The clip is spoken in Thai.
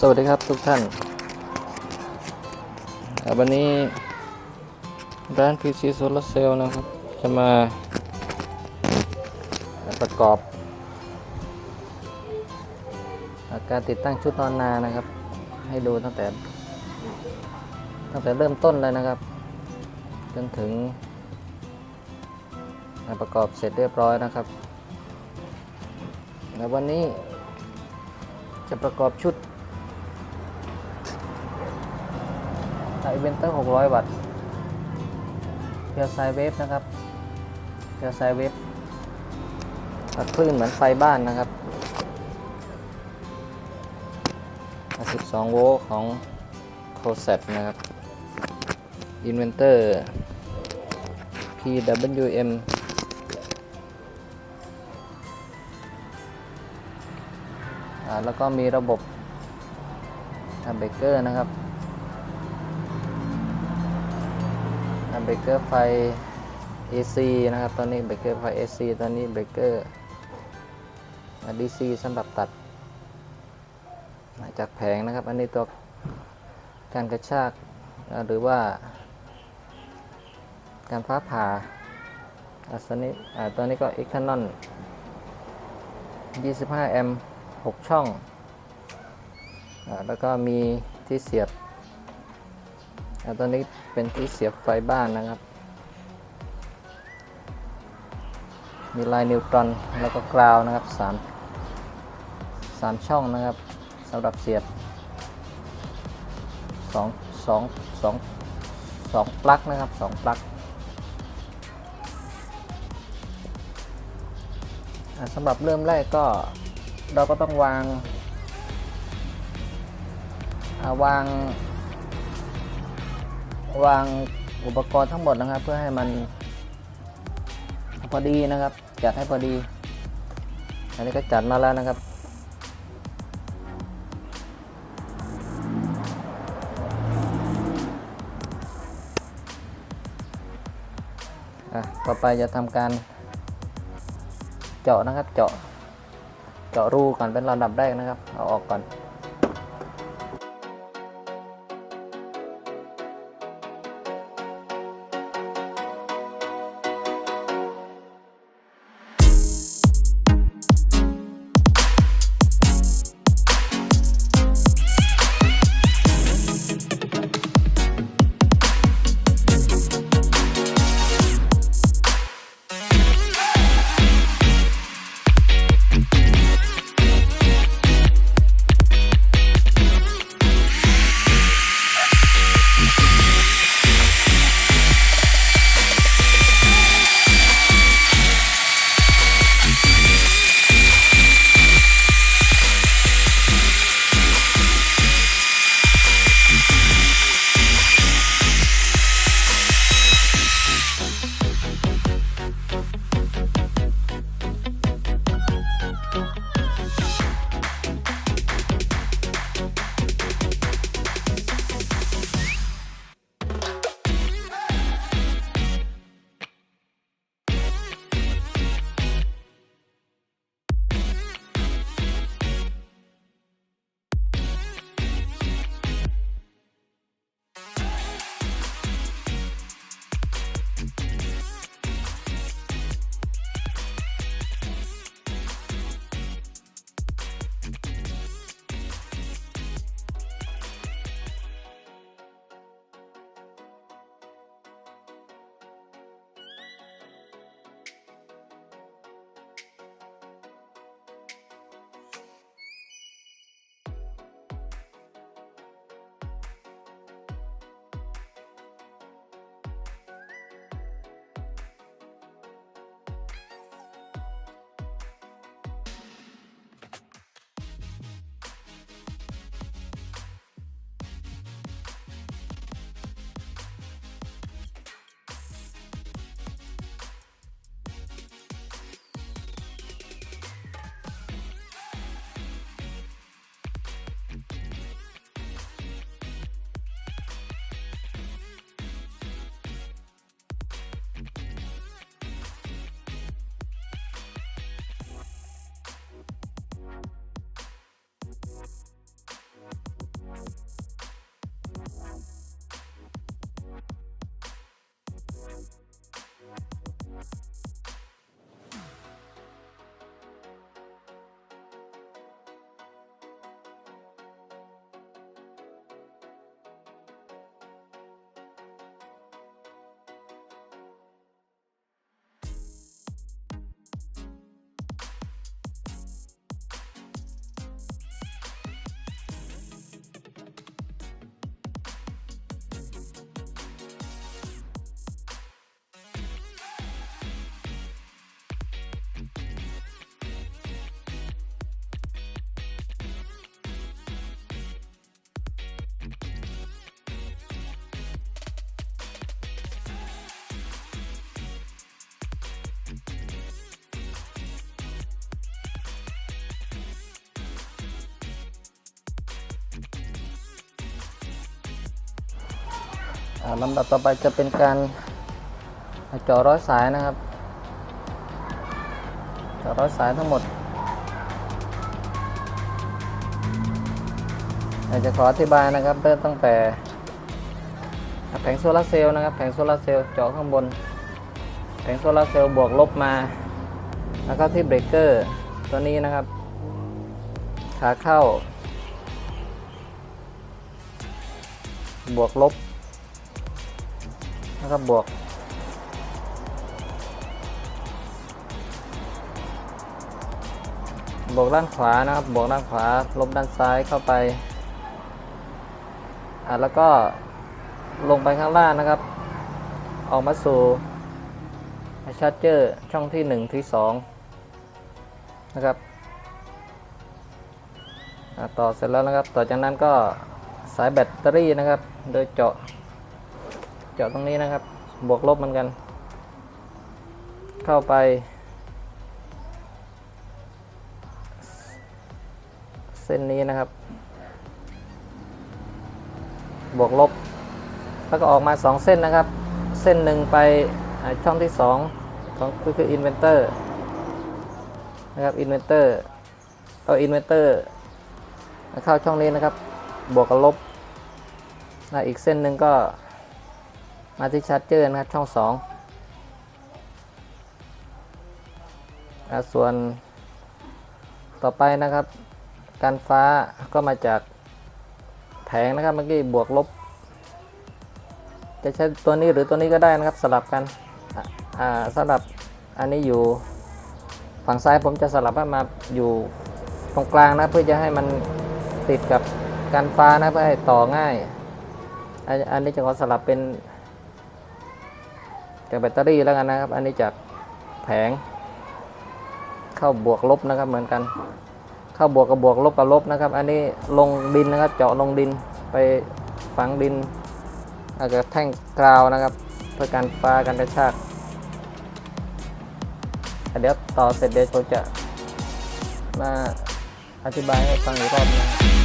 สวัสดีครับทุกท่านวันนี้ร้าน PC Solar Cell นะครับ จะมาประกอบอาการติดตั้งชุดนอนนานะครับ ให้ดูตั้งแต่ ตั้งแต่เริ่มต้นเลยนะครับ จนถึงประกอบเสร็จเรียบร้อยนะครับ และวันนี้จะประกอบชุด ไอเวนเตอร์ 600 วัตต์เพียวไซเวฟนะครับเพียวไซเวฟตัดคลื่นเหมือนไฟบ้านนะครับ 12 โวลต์ของ c o s e t นะครับ Inventor PWM แล้วก็มีระบบเบเกอร์นะครับ เบรกเกอร์ไฟ AC นะครับตอนนี้เบรกเกอร์ไฟ AC ตอนนี้เบรกเกอร์ DC สำหรับตัด จากแผงนะครับ อันนี้ตัวการกระชากหรือว่า การฟ้าผ่าอันนี้อ่าตัวนี้ก็ e x t e r n a l 25 แอมป์ 6 ช่องอแล้วก็มีที่เสียบ ตัวนี้เป็นที่เสียบไฟบ้านนะครับ มีลายนิวตรอนแล้วก็กราวนะครับสามสามช่องนะครับสำหรับเสียบสองสองสองสองปลั๊กนะครับสองปลั๊กสำหรับเริ่มแรกก็เราก็ต้องวางาวาง วางอุปกรณ์ทั้งหมดนะครับ เพื่อให้มันพอดีนะครับ จัดให้พอดี อันนี้ก็จัดมาแล้วนะครับต่อไปจะทำการเจาะนะครับ เจาะ เจาะรูก่อนเป็นระดับแรกนะครับ เอาออกก่อน you ลำดับต่อไปจะเป็นการเจาะร้อยสายนะครับเจาะร้อยสายทั้งหมดอยากจะขออธิบายนะครับเริ่มตั้งแต่แผงโซลาร์เซลล์นะครับ แผงโซลาร์เซลล์เจาะข้างบน แผงโซลาร์เซลล์บวกลบมา แล้วก็ที่เบรกเกอร์ตัวนี้นะครับ ขาเข้า บวกลบ แล้วก็บวก บวกด้านขวานะครับ บวกด้านขวา ลบด้านซ้ายเข้าไป อะแล้วก็ลงไปข้างล่างนะครับ ออกมาสู่ชาร์จเจอร์ช่องที่1ที่2นะครับอะต่อเสร็จแล้วนะครับ ต่อจากนั้นก็สายแบตเตอรี่นะครับ โดยเจาะ เจาะตรงนี้นะครับ บวกลบเหมือนกัน เข้าไปเส้นนี้นะครับ บวกลบ แล้วก็ออกมา 2 เส้นนะครับ เส้นหนึ่งไปช่องที่ 2 ของก็คืออินเวนเตอร์นะครับอินเวนเตอร์เอาอินเวนเตอร์เข้าช่องนี้นะครับ บวกกับลบแล้วอีกเส้นหนึ่งก็ มาที่ชาร์จเจอร์นะครับช่อง2อ่าส่วนต่อไปนะครับ การฟ้าก็มาจากแผงนะครับเมื่อกี้บวกลบ จะใช้ตัวนี้หรือตัวนี้ก็ได้นะครับสลับกันสลับอันนี้อยู่ฝั่งซ้ายผมจะสลับให้มาอยู่ตรงกลางนะเพื่อจะให้มันติดกับการฟ้านะเพื่อให้ต่อง่าย อันนี้จะขอสลับเป็น จากแบตเตอรี่แล้วกันนะครับ อันนี้จากแผง เข้าบวกลบนะครับเหมือนกัน เข้าบวกกับบวกลบกับลบนะครับ อันนี้ลงดินนะครับ เจาะลงดินไปฝังดินอาจจะแท่งกราวนะครับ เพื่อการฟ้าการกระชากเดี๋ยวต่อเสร็จเดี๋ยวผมจะมาอธิบายให้ฟังอีกรอบนึง